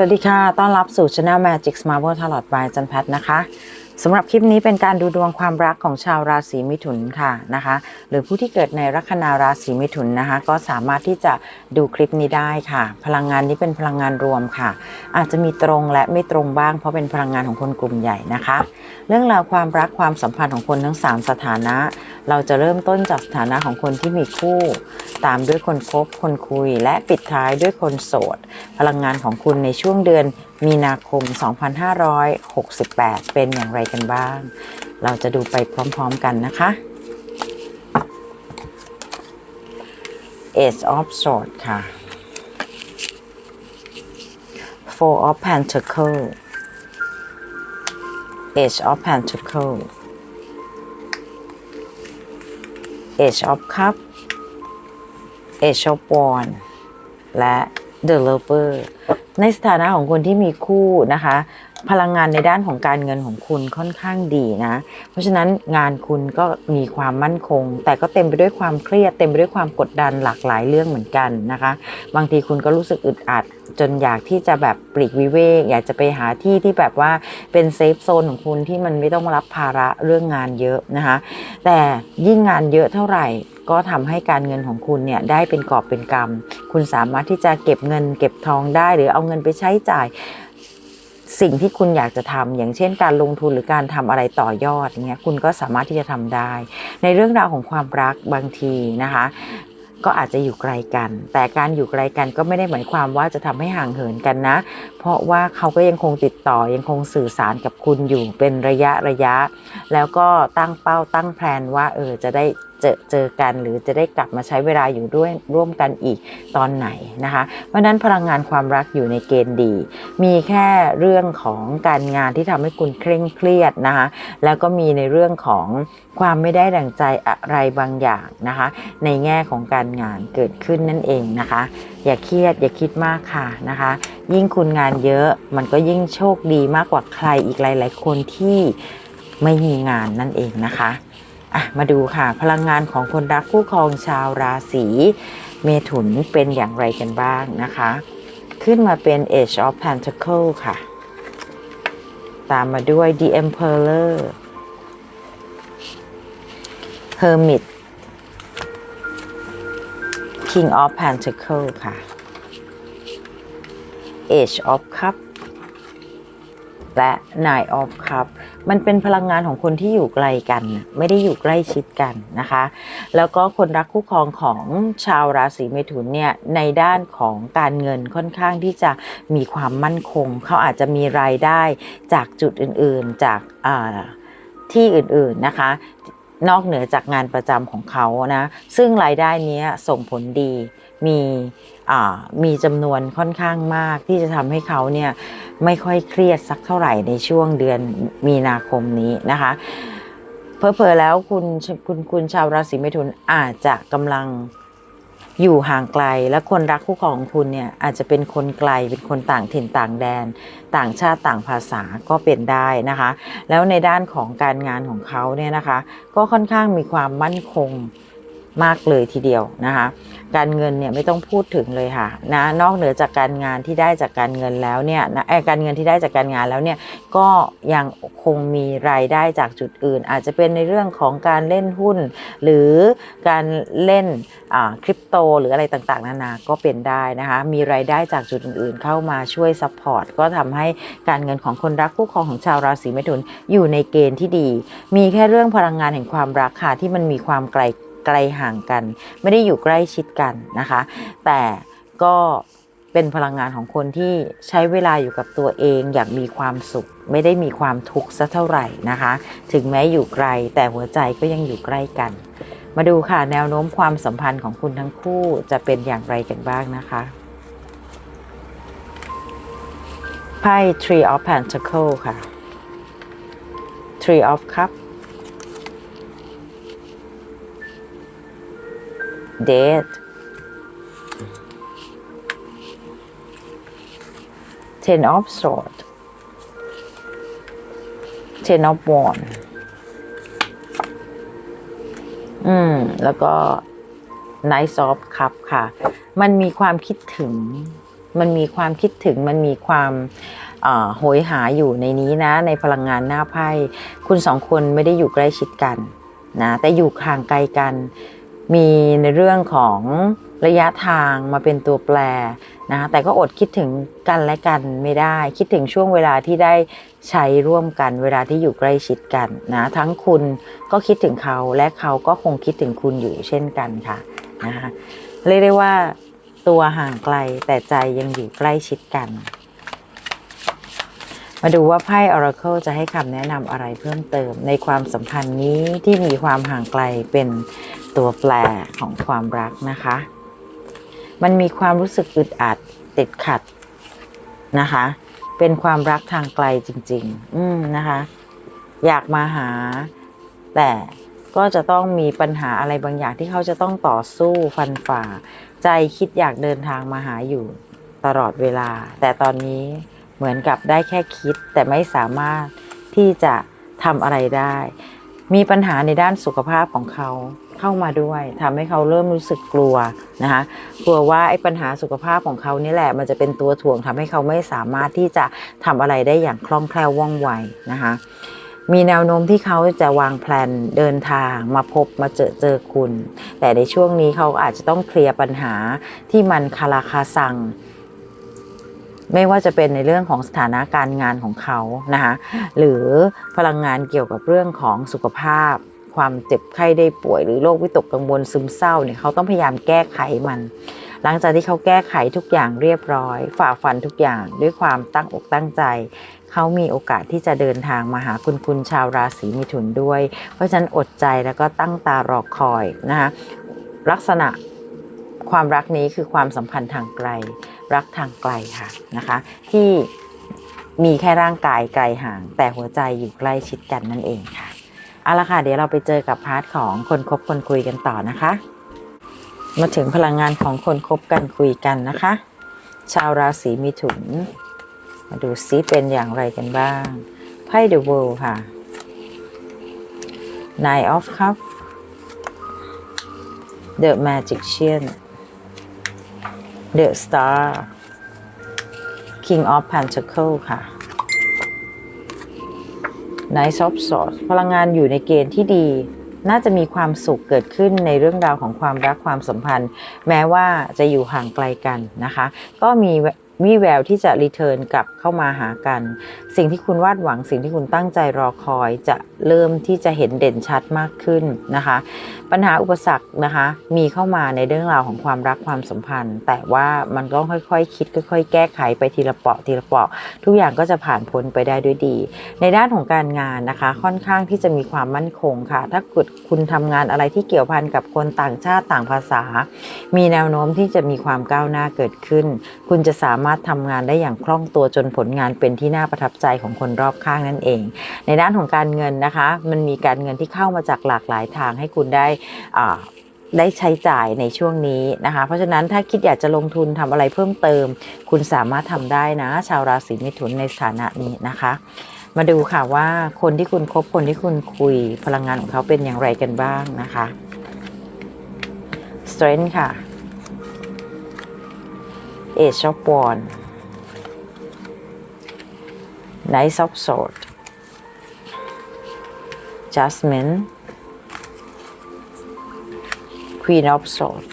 สวัสดีค่ะ ต้อนรับสู่ช anel Magic Marvel Tarot by จันแพทนะคะ สำหรับคลิปนี้เป็นการดูดวงความรักของชาวราศีมิถุนค่ะนะคะ หรือผู้ที่เกิดในลัคนาราศีมิถุนนะคะ ก็สามารถที่จะดูคลิปนี้ได้ค่ะ พลังงานนี้เป็นพลังงานรวมค่ะ อาจจะมีตรงและไม่ตรงบ้าง เพราะเป็นพลังงานของคนกลุ่มใหญ่นะคะ เรื่องราวความรักความสัมพันธ์ของคนทั้ง 3 สถานะ เราจะเริ่มต้นจากสถานะของคนที่มีคู่ ตามด้วยคนคบคนคุย และปิดท้ายด้วยคนโสด พลังงานของคุณในช่วงเดือนมีนาคม 2568 เป็นอย่างไรกันบ้าง เราจะดูไปพร้อมๆกันนะคะ Ace of Swords ค่ะ Four of Pentacles Age of Pentacles Age of Cup Age of Wands และ The Lover ในสถานะของคนที่มีคู่นะคะ พลังงานในด้านของการเงินของคุณค่อนข้างดีนะ เพราะฉะนั้นงานคุณก็มีความมั่นคง แต่ก็เต็มไปด้วยความเครียดเต็มไปด้วยความกดดันหลากหลายเรื่องเหมือนกันนะคะ บางทีคุณก็รู้สึกอึดอัด จนอยากที่จะแบบปลีกวิเวกอยากจะไปหาที่ที่แบบว่าเป็นเซฟโซนของคุณที่มันไม่ต้องรับภาระเรื่องงานเยอะนะคะ แต่ยิ่งงานเยอะเท่าไหร่ ก็ทำให้การเงินของคุณเนี่ยได้เป็นกอบเป็นกำคุณสามารถที่จะเก็บเงิน เก็บทองได้หรือเอาเงินไปใช้จ่ายสิ่งที่คุณอยากจะทำอย่างเช่น การลงทุนหรือการทำอะไรต่อยอดเงี้ยคุณก็สามารถที่จะทำได้ ในเรื่องราวของความรักบางทีนะคะ ก็อาจจะอยู่ไกลกัน แต่การอยู่ไกลกันก็ไม่ได้หมายความว่าจะทำให้ห่างเหินกันนะ ราะว่าเขาก็ยังคงติดต่อยังคงสื่อสารกับคุณอยู่เป็นระยะระยะ แล้วก็ตั้งเป้าตั้งแผนว่าเออจะได้เจอเจอกันหรือจะได้กลับมาใช้เวลาอยู่ด้วยร่วมกันอีกตอนไหนนะคะ เพราะฉะนั้นพลังงานความรักอยู่ในเกณฑ์ดี มีแค่เรื่องของการงานที่ทำให้คุณเคร่งเครียดนะคะ แล้วก็มีในเรื่องของความไม่ได้ดั่งใจอะไรบางอย่างนะคะ ในแง่ของการงานเกิดขึ้นนั่นเองนะคะ อย่าเครียดอย่าคิดมากค่ะนะคะ ยิ่งคุณงานเยอะ มันก็ยิ่งโชคดีมากกว่าใครอีกหลาย ๆ คนที่ไม่มีงานนั่นเองนะคะอะมาดูค่ะ พลังงานของคนรักคู่ครองชาวราศีเมถุนเป็นอย่างไรกันบ้างนะคะ ขึ้นมาเป็น Age of Pentacle ค่ะ ตามมาด้วย The Emperor Hermit King of Pentacle ค่ะ Age of Cup และ Nine of Cup มันเป็นพลังงานของคนที่อยู่ไกลกัน ไม่ได้อยู่ใกล้ชิดกันนะคะ แล้วก็คนรักคู่ครองของชาวราศีเมถุนเนี่ยในด้านของการเงินค่อนข้างที่จะมีความมั่นคง เขาอาจจะมีรายได้จากจุดอื่นๆจากที่อื่นๆนะคะนอกเหนือจากงานประจำของเขานะ ซึ่งรายได้นี้ส่งผลดี มีอ่ามีจำนวนค่อนข้างมากที่จะทำให้เขาเนี่ยไม่ค่อยเครียดสักเท่าไหร่ในช่วงเดือนมีนาคมนี้นะคะเพอเพอแล้วคุณคุณคุณชาวราศีเมถุนอาจจะกำลังอยู่ห่างไกลและคนรักคู่ของคุณเนี่ยอาจจะเป็นคนไกลเป็นคนต่างถิ่นต่างแดน ต่างชาติต่างภาษาก็เป็นได้นะคะ แล้วในด้านของการงานของเขาเนี่ยนะคะ ก็ค่อนข้างมีความมั่นคง มากเลยทีเดียวนะคะ การเงินเนี่ยไม่ต้องพูดถึงเลยค่ะนะนอกเหนือจากการงานที่ได้จากการเงินแล้วเนี่ยนะเอ่อการเงินที่ได้จากการงานแล้วเนี่ยก็ยังคงมีรายได้จากจุดอื่น อาจจะเป็นในเรื่องของการเล่นหุ้น หรือการเล่นอ่าคริปโตหรืออะไรต่างๆนานาก็เป็นได้นะคะมีรายได้จากจุดอื่นๆ เข้ามาช่วยซัพพอร์ตก็ทำให้การเงินของคนรักคู่ครองของชาวราศีเมถุนอยู่ในเกณฑ์ที่ดี มีแค่เรื่องพลังงานแห่งความรักค่ะที่มันมีความไกล ไกลห่างกัน ไม่ได้อยู่ใกล้ชิดกันนะคะ แต่ก็เป็นพลังงานของคนที่ใช้เวลาอยู่กับตัวเองอย่างมีความสุข ไม่ได้มีความทุกข์สักเท่าไหร่นะคะ ถึงแม้อยู่ไกลแต่หัวใจก็ยังอยู่ใกล้กัน มาดูค่ะแนวโน้มความสัมพันธ์ของคุณทั้งคู่จะเป็นอย่างไรกันบ้างนะคะไพ่ Tree of Pentacles ค่ะ Tree of Cups Dead Ten of Swords Ten of wand อืม แล้วก็ Nice of Cup ค่ะ มันมีความคิดถึง มันมีความคิดถึง มันมีความเอ่อโหยหาอยู่ในนี้นะ ในพลังงานหน้าไพ่ คุณสองคนไม่ได้อยู่ใกล้ชิดกันนะ แต่อยู่ห่างไกลกัน มีในเรื่องของระยะทางมาเป็นตัวแปรนะแต่ก็อดคิดถึงกันและกันไม่ได้ คิดถึงช่วงเวลาที่ได้ใช้ร่วมกัน เวลาที่อยู่ใกล้ชิดกันนะทั้งคุณก็คิดถึงเขาและเขาก็คงคิดถึงคุณอยู่เช่นกันค่ะนะคะเรียกได้ว่าตัวห่างไกลแต่ใจยังอยู่ใกล้ชิดกัน มาดูว่าไพ่ Oracle จะให้คำแนะนำอะไรเพิ่มเติมในความสัมพันธ์นี้ที่มีความห่างไกลเป็น ตัวแปรของความรักนะคะ มันมีความรู้สึกอึดอัดติดขัดนะคะ เป็นความรักทางไกลจริง ๆ อืมนะคะ อยากมาหา แต่ก็จะต้องมีปัญหาอะไรบางอย่างที่เขาจะต้องต่อสู้ฟันฝ่า ใจคิดอยากเดินทางมาหาอยู่ตลอดเวลา แต่ตอนนี้เหมือนกับได้แค่คิด แต่ไม่สามารถที่จะทำอะไรได้ มีปัญหาในด้านสุขภาพของเขา เข้ามาด้วยทำให้เขาเริ่มรู้สึกกลัวนะคะกลัวว่าไอ้ปัญหาสุขภาพของเขานี่แหละ มันจะเป็นตัวถ่วงทำให้เขาไม่สามารถที่จะทำอะไรได้อย่างคล่องแคล่วว่องไวนะคะมีแนวโน้มที่เขาจะวางแผนเดินทางมาพบมาเจอเจอคุณ แต่ในช่วงนี้เขาอาจจะต้องเคลียร์ปัญหาที่มันคาราคาซัง ไม่ว่าจะเป็นในเรื่องของสถานะการงานของเขานะคะหรือพลังงานเกี่ยวกับเรื่องของสุขภาพ ความเจ็บไข้ได้ป่วย หรือโรควิตกกังวลซึมเศร้าเนี่ยเขาต้องพยายามแก้ไขมัน หลังจากที่เขาแก้ไขทุกอย่างเรียบร้อย ฝ่าฟันทุกอย่างด้วยความตั้งอกตั้งใจเขามีโอกาสที่จะเดินทางมาหาคุณคุณชาวราศีมิถุนด้วย เพราะฉะนั้นอดใจแล้วก็ตั้งตารอคอยนะคะลักษณะความรักนี้คือความสัมพันธ์ทางไกล รักทางไกลค่ะนะคะ ที่มีแค่ร่างกายไกลห่าง แต่หัวใจอยู่ใกล้ชิดกันนั่นเองค่ะ เอาละค่ะ เดี๋ยวเราไปเจอกับพาร์ทของคนคบคนคุยกันต่อนะคะ มาถึงพลังงานของคนคบกันคุยกันนะคะ ชาวราศีมิถุน มาดูซิเป็นอย่างไรกันบ้างไพ่ The World ค่ะ Nine of Cups The Magician The Star King of Pentacle ค่ะ Knight of Swords พลังงานอยู่ในเกณฑ์ที่ดี น่าจะมีความสุขเกิดขึ้นในเรื่องราวของความรักความสัมพันธ์ แม้ว่าจะอยู่ห่างไกลกันนะคะ ก็มี มีแววที่จะรีเทิร์นกลับเข้ามาหากัน สิ่งที่คุณวาดหวังสิ่งที่คุณตั้งใจรอคอยจะเริ่มที่จะเห็นเด่นชัดมากขึ้นนะคะ ปัญหาอุปสรรคนะคะมีเข้ามาในเรื่องราวของความรักความสัมพันธ์ แต่ว่ามันก็ค่อยๆคคิดค่อย ๆ แก้ไขไปทีละเปาะทีละเปาะ ทุกอย่างก็จะผ่านพ้นไปได้ด้วยดี ในด้านของการงานนะคะค่อนข้างที่จะมีความมั่นคงค่ะ ถ้าเกิดคุณทำงานอะไรที่เกี่ยวพันกับคนต่างชาติต่างภาษา มีแนวโน้มที่จะมีความก้าวหน้าเกิดขึ้น คุณจะสามารถทำงานได้อย่างคล่องตัวจนผลงานเป็นที่น่าประทับใจของคนรอบข้างนั่นเอง ในด้านของการเงินนะคะ มันมีการเงินที่เข้ามาจากหลากหลายทางให้คุณได้อ่าได้ใช้จ่ายในช่วงนี้นะคะ เพราะฉะนั้นถ้าคิดอยากจะลงทุนทำอะไรเพิ่มเติม คุณสามารถทำได้นะ ชาวราศีมิถุนในสถานะนี้นะคะ มาดูค่ะว่าคนที่คุณคบคนที่คุณคุยพลังงานของเขาเป็นอย่างไรกันบ้างนะคะ strength ค่ะ Age of Wand Knight of Swords Jasmine Queen of Sword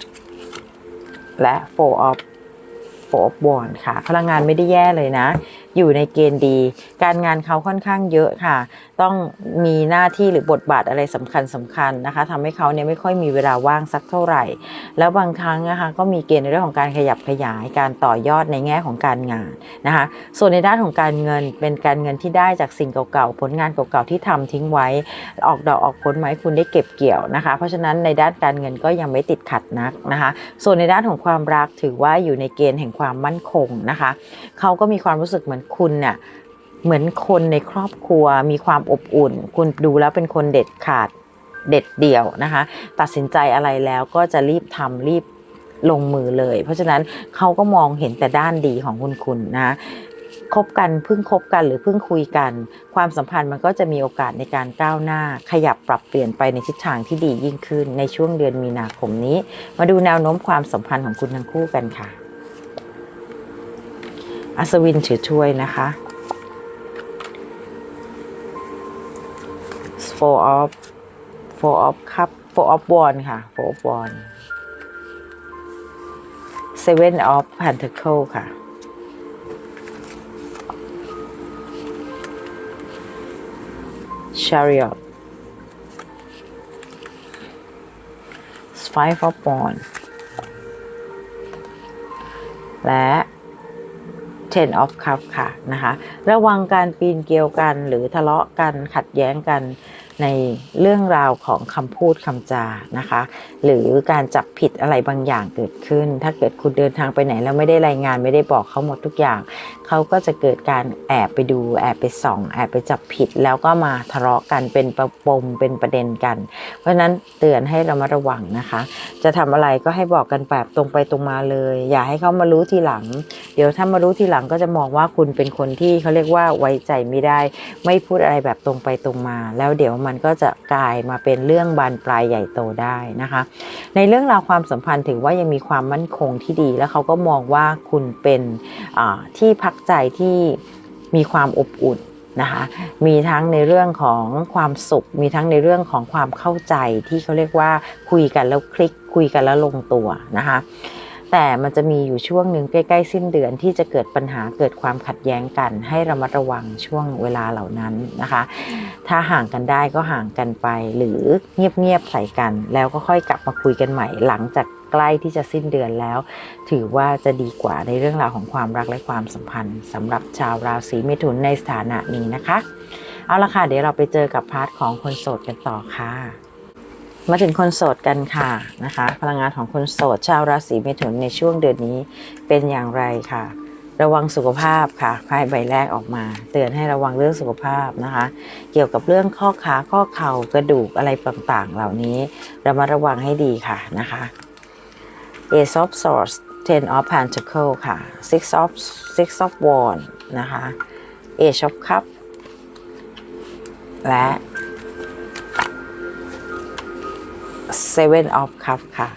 และ Four of Four of Wand ค่ะ พลังงานไม่ได้แย่เลยนะ อยู่ในเกณฑ์ดี การงานเขาค่อนข้างเยอะค่ะ ต้องมีหน้าที่หรือบทบาทอะไรสำคัญสำคัญนะคะทำให้เขาเนี่ยไม่ค่อยมีเวลาว่างสักเท่าไหร่ แล้วบางครั้งนะคะก็มีเกณฑ์ในเรื่องของการขยับขยายการต่อยอดในแง่ของการงานนะคะส่วนในด้านของการเงินเป็นการเงินที่ได้จากสิ่งเก่าๆผลงานเก่าๆที่ทำทิ้งไว้ ออกดอกออกผลมาให้คุณได้เก็บเกี่ยวนะคะ เพราะฉะนั้นในด้านการเงินก็ยังไม่ติดขัดนักนะคะ ส่วนในด้านของความรักถือว่าอยู่ในเกณฑ์แห่งความมั่นคงนะคะเขาก็มีความรู้สึกเหมือนคุณเนี่ย เหมือนคนในครอบครัวมีความอบอุ่น คุณดูแล้วเป็นคนเด็ดขาดเด็ดเดี่ยวนะคะ ตัดสินใจอะไรแล้วก็จะรีบทำรีบลงมือเลย เพราะฉะนั้นเขาก็มองเห็นแต่ด้านดีของคุณคุณนะคบกันเพิ่งคบกันหรือเพิ่งคุยกัน ความสัมพันธ์มันก็จะมีโอกาสในการก้าวหน้า ขยับปรับเปลี่ยนไปในทิศทางที่ดียิ่งขึ้นในช่วงเดือนมีนาคมนี้ มาดูแนวโน้มความสัมพันธ์ของคุณทั้งคู่กันค่ะ อัศวินถือถ้วยนะคะ four of four of cup four of wand ค่ะ four of wand seven of pentacle ค่ะ chariot five of wand และ ten of cup ค่ะนะคะ ระวังการปีนเกลียวกันหรือทะเลาะกันขัดแย้งกัน ในเรื่องราวของคำพูดคำจานะคะ หรือการจับผิดอะไรบางอย่างเกิดขึ้น ถ้าเกิดคุณเดินทางไปไหนแล้วไม่ได้รายงานไม่ได้บอกเขาหมดทุกอย่าง เขาก็จะเกิดการแอบไปดูแอบไปส่อง แอบไปจับผิดแล้วก็มาทะเลาะกันเป็นประปมเป็นประเด็นกัน เพราะนั้นเตือนให้เรามาระวังนะคะ จะทำอะไรก็ให้บอกกันแบบตรงไปตรงมาเลย อย่าให้เขามารู้ทีหลัง เดี๋ยวถ้ามารู้ทีหลังก็จะมองว่าคุณเป็นคนที่เขาเรียกว่าไว้ใจไม่ได้ ไม่พูดอะไรแบบตรงไปตรงมา แล้วเดี๋ยวมันก็จะกลายมาเป็นเรื่องบานปลายใหญ่โตได้นะคะ ในเรื่องราวความสัมพันธ์ถือว่ายังมีความมั่นคงที่ดี แล้วเขาก็มองว่าคุณเป็นที่พักใจที่มีความอบอุ่นนะคะมีทั้งในเรื่องของความสุข มีทั้งในเรื่องของความเข้าใจที่เขาเรียกว่าคุยกันแล้วคลิกคุยกันแล้วลงตัวนะคะ แต่มันจะมีอยู่ช่วงหนึ่งใกล้ๆสิ้นเดือนที่จะเกิดปัญหาเกิดความขัดแย้งกัน ให้ระมัดระวังช่วงเวลาเหล่านั้นนะคะ ถ้าห่างกันได้ก็ห่างกันไป หรือเงียบๆใส่กัน แล้วก็ค่อยกลับมาคุยกันใหม่หลังจากใกล้ที่จะสิ้นเดือนแล้ว ถือว่าจะดีกว่าในเรื่องราวของความรักและความสัมพันธ์สำหรับชาวราศีเมถุนในสถานะนี้นะคะ เอาละค่ะเดี๋ยวเราไปเจอกับพาร์ทของคนโสดกันต่อค่ะ มาถึงคนโสดกันค่ะนะคะ พลังงานของคนโสด ชาวราศีเมถุนในช่วงเดือนนี้เป็นอย่างไรค่ะ ระวังสุขภาพค่ะไพ่ใบแรกออกมา เตือนให้ระวังเรื่องสุขภาพนะคะ เกี่ยวกับเรื่องข้อขาข้อเข่ากระดูกอะไรต่างๆ เหล่านี้เระมัดระวังให้ดีค่ะนะคะ Ace of Swords Ten of Pentacles ค่ะ Six of Six of Wands นะคะ Ace of Cup และ Seven of Cup ค่ะ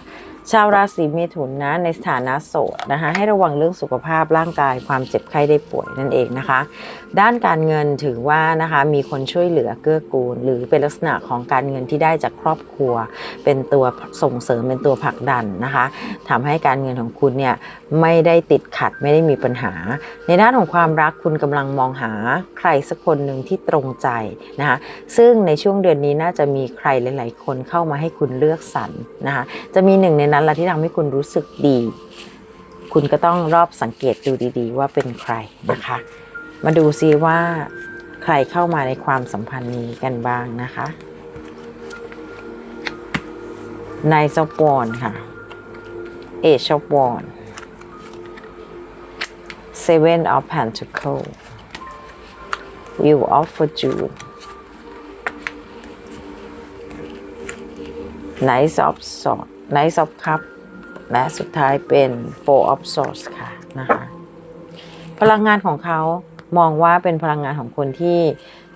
ชาวราศีเมถุนนะในสถานะโสดนะคะให้ระวังเรื่องสุขภาพร่างกายความเจ็บไข้ได้ป่วยนั่นเองนะคะด้านการเงินถือว่านะคะมีคนช่วยเหลือเกื้อกูล หรือเป็นลักษณะของการเงินที่ได้จากครอบครัว เป็นตัวส่งเสริมเป็นตัวผลักดันนะคะทำให้การเงินของคุณเนี่ยไม่ได้ติดขัดไม่ได้มีปัญหา ในด้านของความรักคุณกำลังมองหาใครสักคนหนึ่งที่ตรงใจนะคะซึ่งในช่วงเดือนนี้น่าจะมีใครหลาย ๆ คนเข้ามาให้คุณเลือกสรรนะคะจะมีหนึ่งในนั้นละที่ทำให้คุณรู้สึกดี คุณก็ต้องรอบสังเกตดูดี ๆ ว่าเป็นใครนะคะ มาดูซิว่าใครเข้ามาในความสัมพันธ์นี้กันบ้างนะคะนายซอวอนค่ะ เอชอวอน Seven of Pentacle Wheel of Fortune Knight of Swords Knight of Cup และสุดท้ายเป็น Four of Swords ค่ะนะคะ พลังงานของเขา มองว่าเป็นพลังงานของคนที่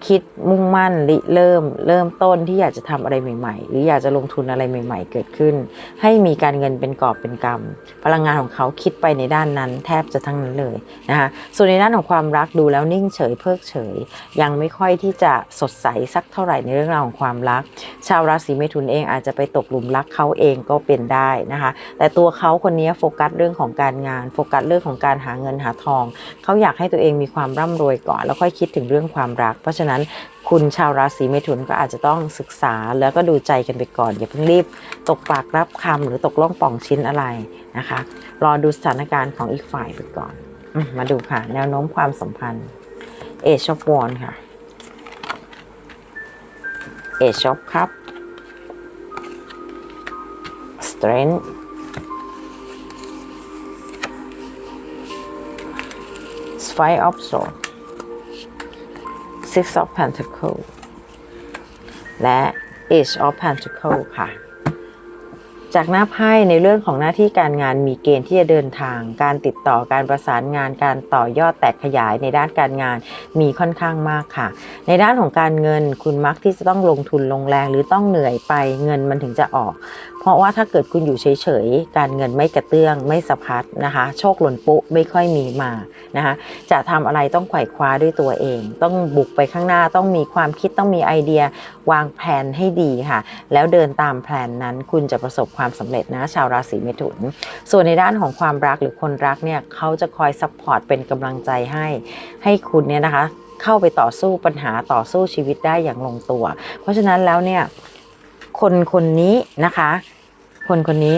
คิดมุ่งมั่นริเริ่ม เริ่มต้นที่อยากจะทำอะไรใหม่ ๆ หรืออยากจะลงทุนอะไรใหม่ ๆ เกิดขึ้น ให้มีการเงินเป็นกอบเป็นกำพลังงานของเขาคิดไปในด้านนั้น แทบจะทั้งนั้นเลยนะคะส่วนในด้านของความรักดูแล้วนิ่งเฉยเพิกเฉย ยังไม่ค่อยที่จะสดใสสักเท่าไหร่ในเรื่องราวของความรัก ชาวราศีเมถุนเองอาจจะไปตกหลุมรักเขาเองก็เป็นได้นะคะ แต่ตัวเขาคนนี้โฟกัสเรื่องของการงาน โฟกัสเรื่องของการหาเงินหาทอง เขาอยากให้ตัวเองมีความร่ำรวยก่อน แล้วค่อยคิดถึงเรื่องความรักเพราะฉะนั้นคุณชาวราศีเมถุนก็อาจจะต้องศึกษาแล้วก็ดูใจกันไปก่อน อย่าเพิ่งรีบตกปากรับคำหรือตกล่องป่องชิ้นอะไรนะคะ รอดูสถานการณ์ของอีกฝ่ายไปก่อนอมมาดูค่ะ แนวโน้มความสัมพันธ์เอชอ f วอนค่ะเอชอ f ครับ strength five of swords six of pentacle และ age of pentacle ค่ะ จากหน้าไพ่ในเรื่องของหน้าที่การงานมีเกณฑ์ที่จะเดินทาง การติดต่อการประสานงานการต่อยอดแตกขยายในด้านการงานมีค่อนข้างมากค่ะ ในด้านของการเงินคุณมักที่จะต้องลงทุนลงแรงหรือต้องเหนื่อยไปเงินมันถึงจะออก เพราะว่าถ้าเกิดคุณอยู่เฉยๆ การเงินไม่กระเตื้องไม่สะพัดนะคะ โชคหล่นปุ๊ไม่ค่อยมีมานะคะจะทำอะไรต้องไขว่คว้าด้วยตัวเอง ต้องบุกไปข้างหน้าต้องมีความคิดต้องมีไอเดียวางแผนให้ดีค่ะ แล้วเดินตามแผนนั้นคุณจะประสบความสำเร็จนะชาวราศีเมถุน ส่วนในด้านของความรักหรือคนรักเนี่ยเขาจะคอยซัพพอร์ตเป็นกำลังใจให้ให้คุณเนี่ยนะคะเข้าไปต่อสู้ปัญหาต่อสู้ชีวิตได้อย่างลงตัว เพราะฉะนั้นแล้วเนี่ยคนคนนี้นะคะ คนคนนี้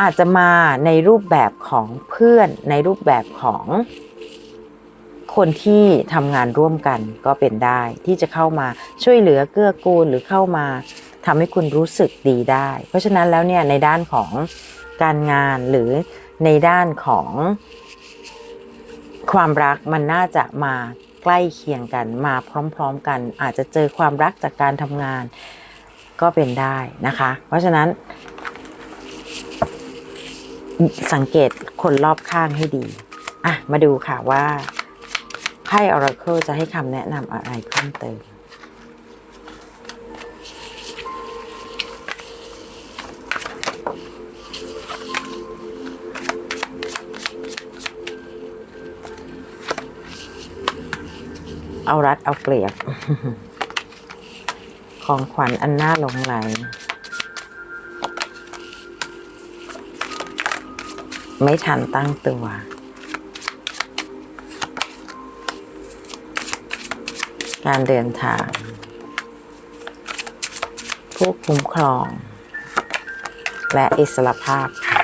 อาจจะมาในรูปแบบของเพื่อนในรูปแบบของคนที่ทำงานร่วมกันก็เป็นได้ที่จะเข้ามาช่วยเหลือเกื้อกูลหรือเข้ามา ทำให้คุณรู้สึกดีได้ เพราะฉะนั้นแล้วเนี่ยในด้านของการงานหรือในด้านของความรักมันน่าจะมาใกล้เคียงกันมาพร้อม ๆ กัน อาจจะเจอความรักจากการทำงานก็เป็นได้นะคะ เพราะฉะนั้น สังเกตคนรอบข้างให้ดี อะ มาดูค่ะว่าไพ่ Oracle จะให้คำแนะนำอะไรเพิ่มเติม เอารัดเอาเปรียบ ของขวัญอันน่าหลงไหล ไม่ทันตั้งตัวการเดินทาง ผู้คุ้มครอง และอิสระภาพค่ะ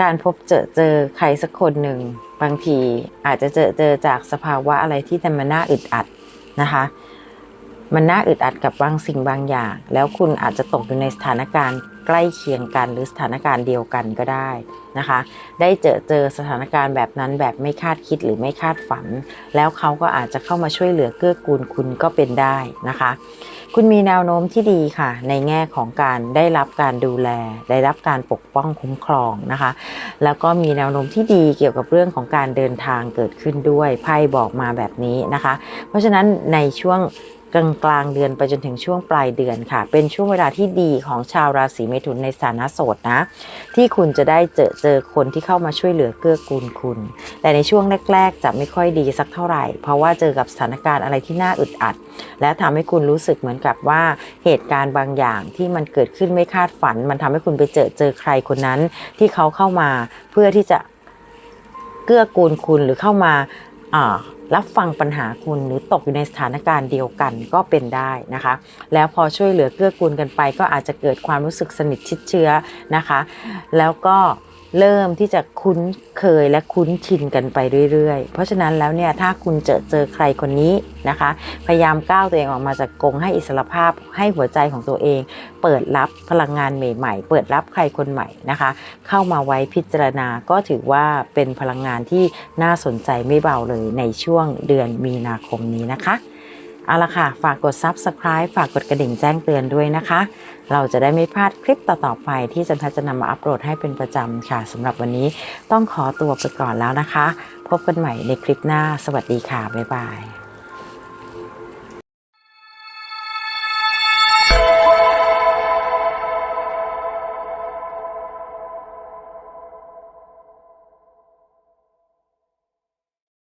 การพบเจอเจอใครสักคนหนึ่ง บางทีอาจจะเจอเจอจากสภาวะอะไรที่แต่มันน่าอึดอัดนะคะ มันน่าอึดอัดกับบางสิ่งบางอย่าง แล้วคุณอาจจะตกอยู่ในสถานการณ์ใกล้เคียงกัน หรือสถานการณ์เดียวกันก็ได้นะคะ ได้เจอเจอสถานการณ์แบบนั้นแบบไม่คาดคิดหรือไม่คาดฝัน แล้วเขาก็อาจจะเข้ามาช่วยเหลือเกื้อกูลคุณก็เป็นได้นะคะ คุณมีแนวโน้มที่ดีค่ะ ในแง่ของการได้รับการดูแล ได้รับการปกป้องคุ้มครองนะคะ แล้วก็มีแนวโน้มที่ดีเกี่ยวกับเรื่องของการเดินทางเกิดขึ้นด้วยไพ่บอกมาแบบนี้นะคะ เพราะฉะนั้นในช่วง กลางกลางเดือนไปจนถึงช่วงปลายเดือนค่ะ เป็นช่วงเวลาที่ดีของชาวราศีเมถุนในสถานะโสดนะ ที่คุณจะได้เจอเจอคนที่เข้ามาช่วยเหลือเกื้อกูลคุณ แต่ในช่วงแรก ๆ จะไม่ค่อยดีสักเท่าไหร่ เพราะว่าเจอกับสถานการณ์อะไรที่น่าอึดอัด และทำให้คุณรู้สึกเหมือนกับว่าเหตุการณ์บางอย่างที่มันเกิดขึ้นไม่คาดฝัน มันทำให้คุณไปเจอเจอใครคนนั้นที่เขาเข้ามาเพื่อที่จะเกื้อกูลคุณหรือเข้ามา รับฟังปัญหาคุณหรือตกอยู่ในสถานการณ์เดียวกันก็เป็นได้นะคะ แล้วพอช่วยเหลือเกื้อกูลกันไป ก็อาจจะเกิดความรู้สึกสนิทชิดเชื้อนะคะ แล้วก็ เริ่มที่จะคุ้นเคยและคุ้นชินกันไปเรื่อยๆ เพราะฉะนั้นแล้วเนี่ยถ้าคุณเจอเจอใครคนนี้นะคะ พยายามก้าวตัวเองออกมาจากกรงให้อิสรภาพให้หัวใจของตัวเอง เปิดรับพลังงานใหม่ ๆ เปิดรับใครคนใหม่นะคะ เข้ามาไว้พิจารณาก็ถือว่าเป็นพลังงานที่น่าสนใจไม่เบาเลยในช่วงเดือนมีนาคมนี้นะคะ เอาละค่ะ ฝากกด Subscribe ฝากกดกระดิ่งแจ้งเตือนด้วยนะคะ เราจะได้ไม่พลาดคลิปต่อๆไปที่จันทัจะนำมาอัปโหลดให้เป็นประจำค่ะสำหรับวันนี้ต้องขอตัวไปก่อนแล้วนะคะ พบกันใหม่ในคลิปหน้า สวัสดีค่ะ บ๊ายบาย